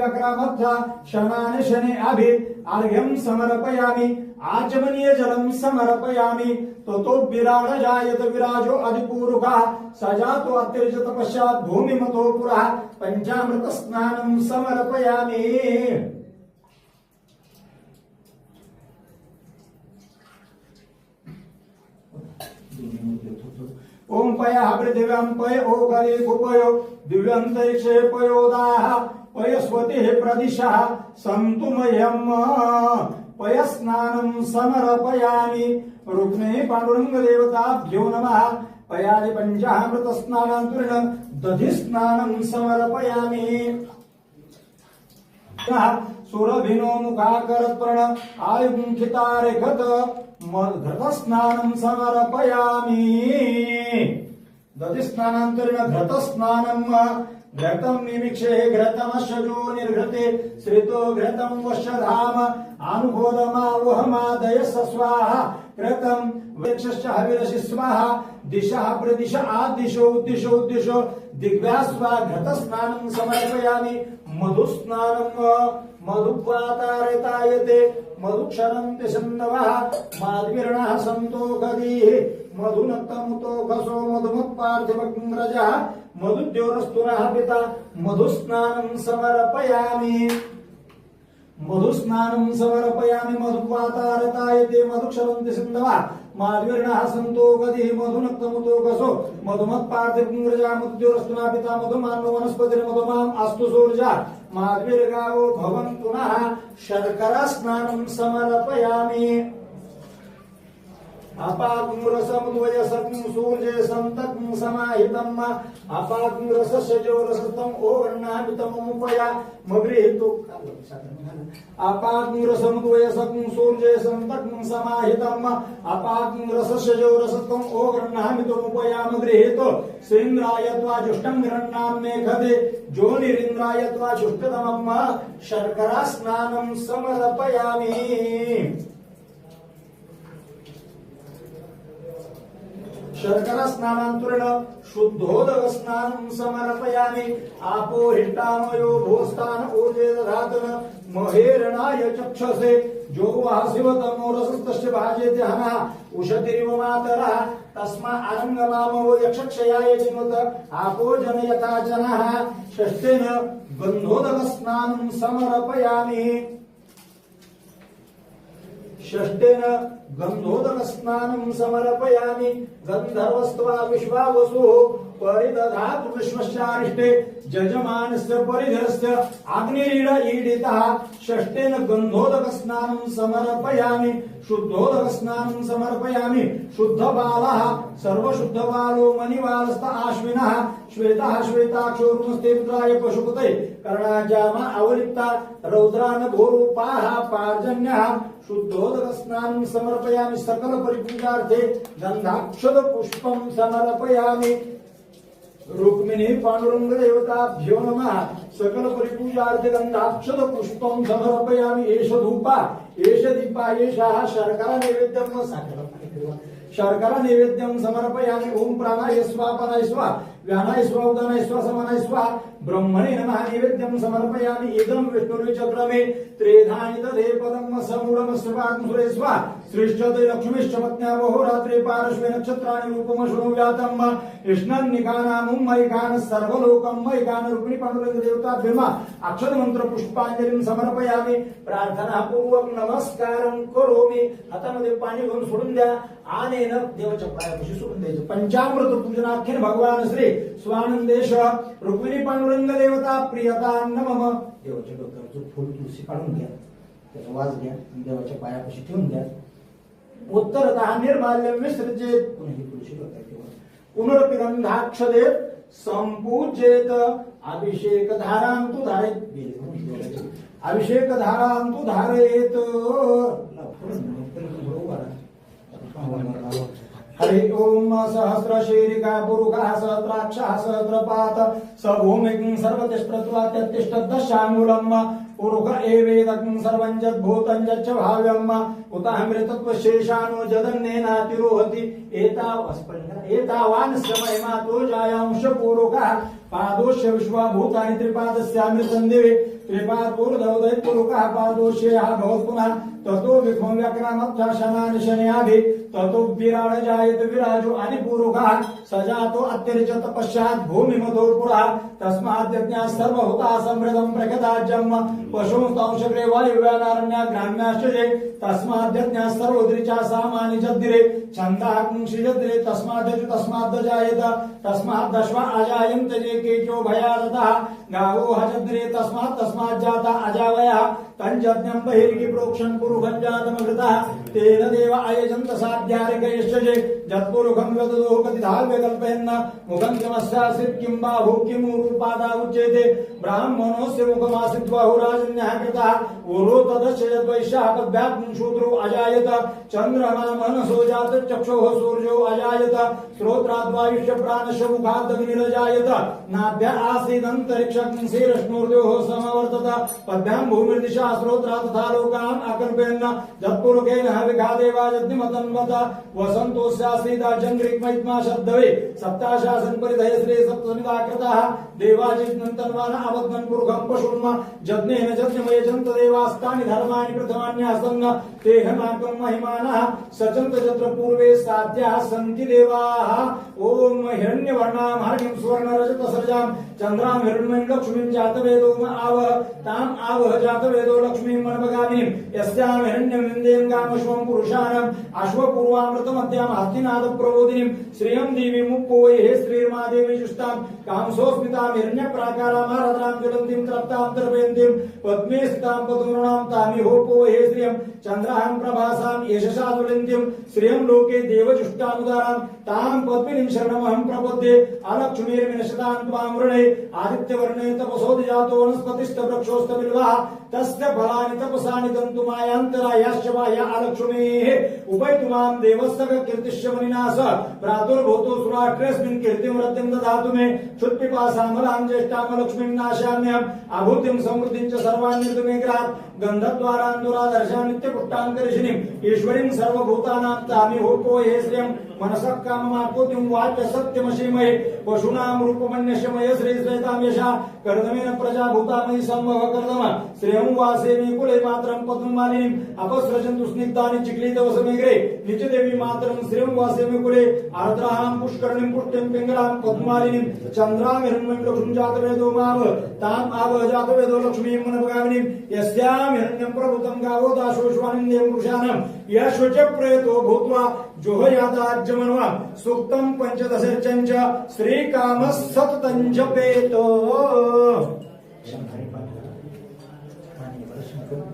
व्यक्रामध्या शनान शने अभि अर्घ्यं समर्पयामि आचमनीय जलम समर्पयामि ततो विराड जायत विराजो अधिपूरुका सजातो जातो अत्यर्जत भूमिमतो पुरा पंचामृत स्नानम समर्पयामि। ओम पय पृथिव्यां पय ओ गरे गोपयो दिव्यंतरिक्षे पयोदाः पयस्वतिः प्रदिशः सन्तु मह्यम् समर्पयामि। रुक्मिणी पाण्डुरङ्गदेवताभ्यो नमः। पयादि पञ्चामृत स्नानान्तरेण दधि स्नानं समर्पयामि सुरभिनो मुखाकरत्वर्ण आयुङ्खितारेखत घृतस्नानं समर्पयामि। दधिस्नानान्तरेण घृतस्नानं घृतं निमिक्षे घृतमशजो निर्घृते श्रितो घृतं वशधाम अनुभोदमावहमादय स्वाहा घृतं वृक्षश्च हविरसि स्वाहा दिशः प्रदिश आदिशो उद्दिशो उद्दिशो दिग्व्यास्वा घृतस्नानं समर्पयामि। मधुस्नानं मधुपातारतायते मधुक्षरन्ति सन्दवः माद्विर्णः మధునత్తముతో గసో మధుమత్పార్థివ్రజ మధుద్యోరస్తునః పిత మధుస్నానం సమర్పయామి మధుస్నానం సమర్పయామి మధుపాతారతాయతే మధుక్షరంతి సింధవ మాధుర్ణ సంతో గది మధునక్తముతో గసో మధుమత్పార్థివ్రజ మధుద్యోరస్తునా పిత మధుమాన్వ వనస్పతిర్ మధుమాం అస్తు సూర్య మాధుర్గావో భవంతునః శర్కర స్నానం సమర్పయామి भवन्तु नः शर्करा स्नानं समर्पयामि अपाग्रसमुद्वयसत्ं रसस्य सन्तकं समाहितम् अपाग्रसस्यजोरसत्तम् ओवर्णामितमुपया मगृहीतु। अपाग्रसमुद्वयसत्ं सूर्ये सन्तकं समाहितम् अपाग्रसस्यजोरसत्तम् ओवर्णामितमुपया मगृहीतु। सेन्द्राय त्वा जुष्टं गृह्णाम्ने खदे जोनिरिन्द्राय त्वा जुष्टतमम् शर्करा स्नानं समर्पयामि। शर्करा स्नानान्तरेण शुद्धोदक स्नान समर्पयामि। आपो हिष्टामयो भूस्थान ऊर्जे दधातन महेरणाय चक्षसे। जो वासिवतमो रसस्तस्य भाजे हनः उषतिरिव मातरः। तस्मा अरङ्गमामो यक्षक्षयाय जिनुत आपो जनयता जनः। षष्ठेन गन्धोदक स्नानं समर्पयामि। षष्ठेन गन्धोदक स्नानं समर्पयामि विश्वा विश्वावसुः परिदधातु विश्वस्यारिष्टे जजमानस्य परिधरस्य अग्निरीड ईडितः षष्टेन गंधोदक स्नानं समर्पयामि शुद्धोदक स्नानं समर्पयामि शुद्धबालः सर्वशुद्धबालो मणिवालस्त आश्विनः श्वेता श्वेताक्षो रुमस्ते पुत्राय पशुपते कर्णाजामा अवलिप्ता रौद्रान भूरूपाः पार्जन्यः शुद्धोदक समर्पयामि सकल परिपूजार्थे समर्पयामि। रुक्मिणी पांडुरंग देवताभ्यो नमः सकल परिपूजार्थ गंधाक्षद पुष्पम समर्पयामि एष धूपा एष दीपा एषः शर्करा नैवेद्यं साखर शर्करा नैवेद्यम समर्पयामि ओम प्राणाय स्वा पराय स्वा व्यानाय स्वा उदानाय स्वा समानाय स्वा ब्रह्मणे नमः नैवेद्यं समर्पयामि। इदं विष्णुर्चक्रमे त्रेधानि तदे पदं समूढं स्वागं सुरे स्वा। श्रेष्ठते लक्ष्मीश्च रात्रे पार्श्वे नक्षत्राणि रूपमशुनो व्यातम् इष्णन्निकानामुं मयिकान सर्वलोकं मयिकान रुक्मिणी पांडुरंग देवता भीमा अक्षर समर्पयामि। प्रार्थनापूर्वक नमस्कारं करोमि। हातामध्ये पाणी घेऊन सोडून द्या आनेन देवाच्या पायापाशी सोडून द्यायचं पंचामृत पूजनाख्यन भगवान श्री स्वानंदेश रुक्मिणी पांडुरंग देवता प्रियता नमः। देवाच्या डोक्यावरचं फुल तुळशी काढून घ्या। त्याचा वाज घ्या। देवाच्या पायापाशी ठेवून द्या उत्तरतः निर्माल्य विसर्जेत पुनः ही तुळशी डोक्यात ठेवा संपूजेत अभिषेक धारांतु धारेत अभिषेक धारांतु धारेत हरि ओम सहस्र शीरिका पुरुषः सहस्राक्षः सहस्रपात स भूमिं सर्वतिष्ठत्वा त्यतिष्ठ दशाङ्गुलम् पुरुष एवेदकं सर्वं यद्भूतं यच्च शेषानो उतामृतत्वशेषानो जदन्नेनातिरोहति एताव एतावान् समयमातो जायांश पूरुकः पादोश्य विश्वभूतानि त्रिपादस्यामृतं दिवे। श्रीपादपूर्धौदय पुरुकः हा भवत पुनः। ततो विघ्मं व्यक्रामत्थाशनानि आधी ततो विराड जायत विराजो आदिपूरुकः सजातो अत्यर्चत तपश्चात भूमिमतो पुरः। तस्माद्यज्ञा सर्वहुता समृद्धं प्रगताज्यम् पशुंस्तंशग्रे वायुव्यानारण्या ग्राम्याश्च जे तस्माद्यज्ञा सर्वोदृचा सामानि जद्दिरे तस्मात् पुंसि जद्दिरे तस्माद्यजु तस्माद्दजायत तस्माद्दश्वा अजायन्त जे केचो भयादतः गावो हजद्दिरे तस्मात् तस्मात् जाता अजावयः। तञ्जज्ञं बहिर्गि प्रोक्षन् पुरुषञ्जातमकृतः तेन देव अयजन्त साध्यारिकयश्च जे जत्पुरुखं वदतो कतिधा किमस्यासीत् किम् बाहु किम् रूपादा उच्यते ब्राह्मणोऽस्य मुखमासीत् बाहुराजन्यः कृतः। उरो तदस्य यद्वैश्यः तद्व्याप्तं अजायत। चन्द्रमा मनसो जात चक्षुः सूर्यो अजायत। श्रोत्राद्वायुष्य प्राणस्य मुखादग्निरजायत नाभ्य आसीदन्तरिक्षं समवर्तत। पद्भ्याम् भूमिर्दिशा श्रोत्रा तथा लोकान् अकल्पयन्न जत्पुरुकेन विघादेवाजग्निमतन्वत वसन्तोऽस्यासीदाजङ्ग्रिक्मैत्मा शब्दवे सप्ताशासन् परिधय श्री सप्तमिदा कृतः देवाजित्नन्तन्वान अवद्मन् पुरुखं पशुन्म जज्ञेन जज्ञमयजन्त देवास्तानि धर्माणि प्रथमान्यासन्न तेह महिमानः सचन्त जत्र पूर्वे साध्याः सन्ति देवाः ॐ हिरण्यवर्णां हरिं सुवर्णरजतसर्जां चन्द्रां हिरण्मयं लक्ष्मीं जातवेदो आवह ताम् आवह जातवेदो लक्ष्मीं मनमगामिनीं यस्यां हिरण्यं विन्दें गामश्वं पुरुषाणम् अश्वपूर्वामृतमद्यां हस्तिनाद प्रबोधिनीं श्रियं देवीं मुप्पोये श्रीर्मादेवी जुष्टां कांसोस्मितां हिरण्यप्राकारामाराधनां ज्वलन्तीम् तृप्तां दर्पयन्तीं पद्मे स्थितां पदूर्णां तामिहोपोये श्रियम् चन्द्राहं प्रभासाम् यशसा ज्वलन्तीम् श्रियम् लोके देवजुष्टामुदाराम् ताम् पद्मिनीम् शरणमहम् प्रपद्ये अलक्ष्मीर्विनशतां त्वां वृणे आदित्यवर्णे तपसोदि जातो वनस्पतिश्च बिल्वः तस्य फलानि तपसानि दन्तुमायान्तरायाश्च बाह्या अलक्ष्मीः उपैतुमां देवस्य कीर्तिश्च मनिनास प्रादुर्भूतो सुराष्ट्रेऽस्मिन् कीर्तिं रतिं ददातु मे। क्षुत्पिपासामलां ज्येष्ठां लक्ष्मीं नाशाम्यहम् अभूतिं समृद्धिं च सर्वान् निर्तु मे ग्रात्। गन्धद्वारान्दुरादर्शां नित्यपुष्टाङ्करिषिणीम् ईश्वरीं सर्वभूतानां तामि होपो हे श्रियम् मनसः काममापूतिं वाच्य सत्यमशीमहे। पशूनां रूपमन्यशमय श्री श्रेतां यशा। कर्दमेन प्रजाभूतामयि सम्भव कर्दम श्रेयं वा मे कुले मात्रं पद्मं मालिनीम् अपसृजन्तु स्निग्धानि चिक्लितवसमेघ्रे नित्यदेवी मातरं श्रियं वासे मे कुले आर्द्राहां पुष्करणीं पुष्टिं पिङ्गलां पद्मालिनीं चन्द्रां हिरण्मयं लक्ष्मीं जातवेदो माव ताम् आव जातवेदो लक्ष्मीं मनपगामिनीं यस्यां हिरण्यं प्रभुतं गावो दाशोश्वानिं देवं पुरुषाणं। यश्वच प्रेतो भूत्वा जोहयाताज्यमन्वा सूक्तं पञ्चदशर्चञ्च श्रीकामः सततं जपेतो दोन्ही देवावर थोडं पाणी घालायचं. जो शान्तिरन्तर्षति शान्ति पृथिवी शान्तिरातः शान्तिरोधरयः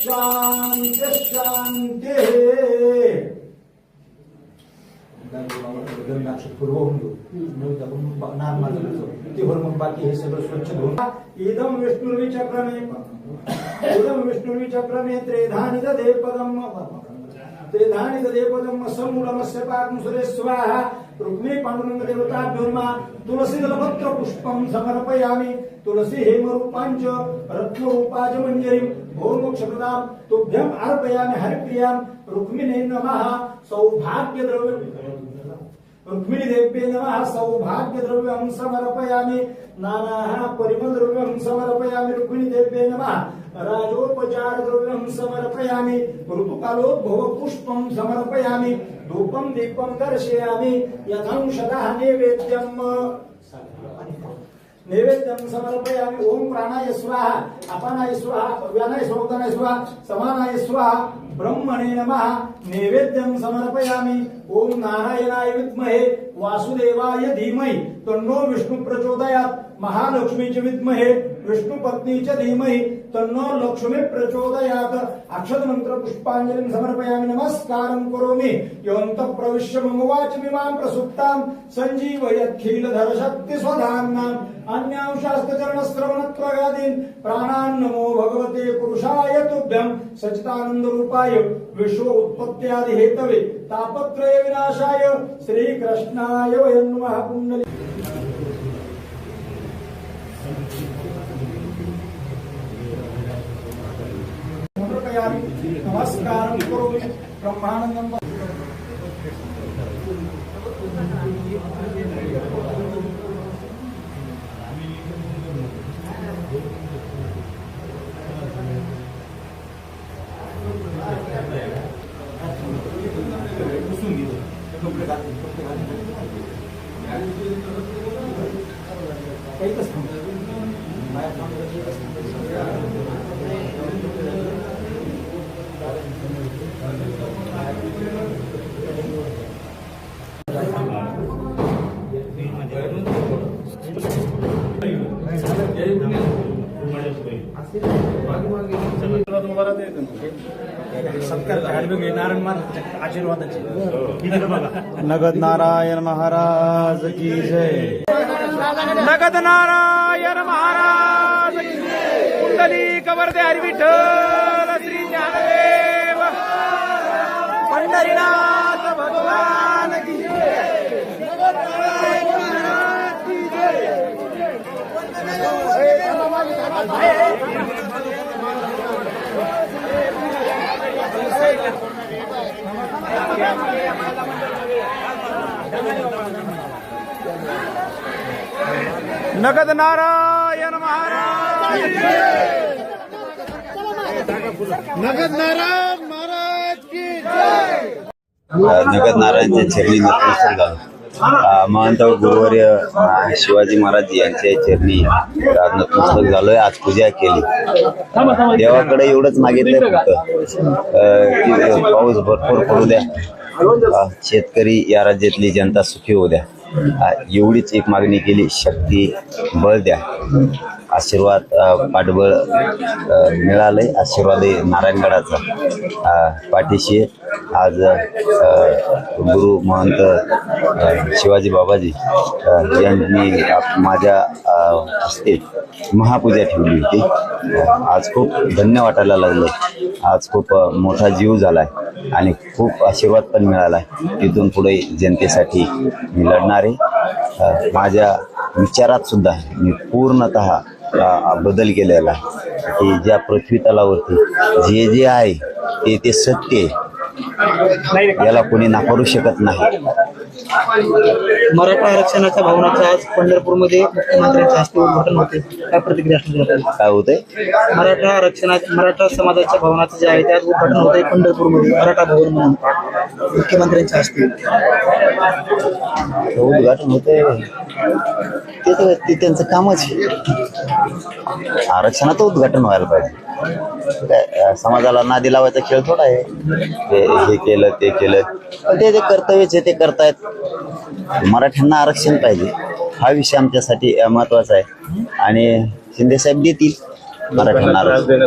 शान्तिः शान्तिः गंधाक्ष पूर्व होऊन घेऊ नऊ आपण नाम माझं ते मग बाकी हे सगळं स्वच्छ धुवून इदं विष्णुर्विचक्रमे इदं विष्णुर्विचक्रमे त्रेधानि ददे पदम् त्रेधानि ददे पदम् समूलमस्य पाकं रुक्मी पांडुरंग देवता पाण्डुरङ्ग तुलसी तुलसीदलपत्र पुष्पम समर्पयामि तुलसी हेमरूपाञ्च रत्नरूपाज मञ्जरीं भोर्मोक्षप्रदां तुभ्यम् अर्पयामि हरिप्रियां रुक्मिणे नमः सौभाग्यद्रव्य रुक्मिणी देव्ये नमः सौभाग्य द्रव्यं समर्पयामि नानाः परिमल द्रव्यं समर्पयामि रुक्मिणी देव्ये नमः राजोपचार द्रव्यं समर्पयामि ऋतुकालोद्भव पुष्पं समर्पयामि धूपं दीपं दर्शयामि यथंशतः नैवेद्यम नैवेद्यं समर्पयामि ओम प्राणाय स्वाहा अपानाय स्वाहा व्यानाय स्वाहा स्वाहा समानाय स्वाहा ब्रह्मणे नमः नैवेद्यं समर्पयामि ओम नारायणाय विद्महे वासुदेवाय धीमहि तन्नो विष्णु प्रचोदयात् महालक्ष्मीचे विद्महे विष्णू पत्नीचे धीमहि तन्नो लक्ष्मी प्रचोदयात। अक्षत मंत्र पुष्पांजलिं समर्पयामि नमस्कारं करोमि। योंत प्रविश्य मम वाचमिमां प्रसुप्तां सञ्जीवयत्खिलधर शक्ति स्वधाम्नाम् अन्यांशास्तचरणश्रवणत्वगादीन् प्राणान् नमो भगवते पुरुषाय तुभ्यं सचितानंद रूपाय विश्व उत्पत्त्यादि हेतवे तापत्रय विनाशाय श्री कृष्णाय वयं नमः कुंडली समर्पयामि नमस्कारं करोमि ब्रह्मानन्दं नगद नारायण महाराज की जय. नगद नारायण महाराज कुंडली कवर्दे हरी विठ्ठल श्री ज्ञानदेव. पंढरीनाथ भगवान की नगद नारायण महाराज नगद नारायणच्या चरणी नतमस्तक झालो अ, महंत गुरुवर्य शिवाजी महाराज यांच्या चरणी नतमस्तक झालोय. आज पूजा केली. देवाकडे एवढंच मागितलंय फक्त. अ, की पाऊस भरपूर पडू द्या. शेतकरी या राज्यातली जनता सुखी होऊ द्या. एवढीच एक मागणी केली शक्ती बळ द्या. आशीर्वाद पाठबळ मिळालं मिळालंय. आशीर्वाद आहे नारायणगडाचा पाठीशी आज गुरु महंत शिवाजी बाबाजी यांनी माझ्या हस्ते महापूजा ठेवली होती. आज खूप धन्य वाटायला लागलं आज खूप मोठा जीव झाला आहे आणि खूप आशीर्वाद पण मिळाला आहे तिथून पुढे जनतेसाठी मी लढणार आहे. माझ्या विचारात सुद्धा मी पूर्णतः बदल केलेला की ज्या पृथ्वी तलावरती जे जे आहे ते ते सत्य आहे. याला कोणी नाकारू शकत नाही. मराठा आरक्षणाच्या भावनाचं आज पंढरपूरमध्ये मुख्यमंत्र्यांच्या हस्ते उद्घाटन होते. काय प्रतिक्रिया असणार? काय होतंय? मराठा आरक्षणा मराठा समाजाच्या भावनाचं जे आहे ते आज उद्घाटन होत आहे पंढरपूरमध्ये मराठा भवन म्हणून. मुख्यमंत्र्यांच्या हस्ते. उद्घाटन होतंय. ते तर ते त्यांचं कामच आहे. आरक्षणाचं उद्घाटन व्हायला पाहिजे. समाजाला नादी लावायचा खेळ थोडा आहे. ते हे केलं ते केलं. पण ते जे कर्तव्यच आहे ते करतायत. मराठ्यांना आरक्षण पाहिजे. हा विषय आमच्यासाठी महत्त्वाचा आहे. आणि शिंदे साहेब देतील मराठ्यांना आरक्षण.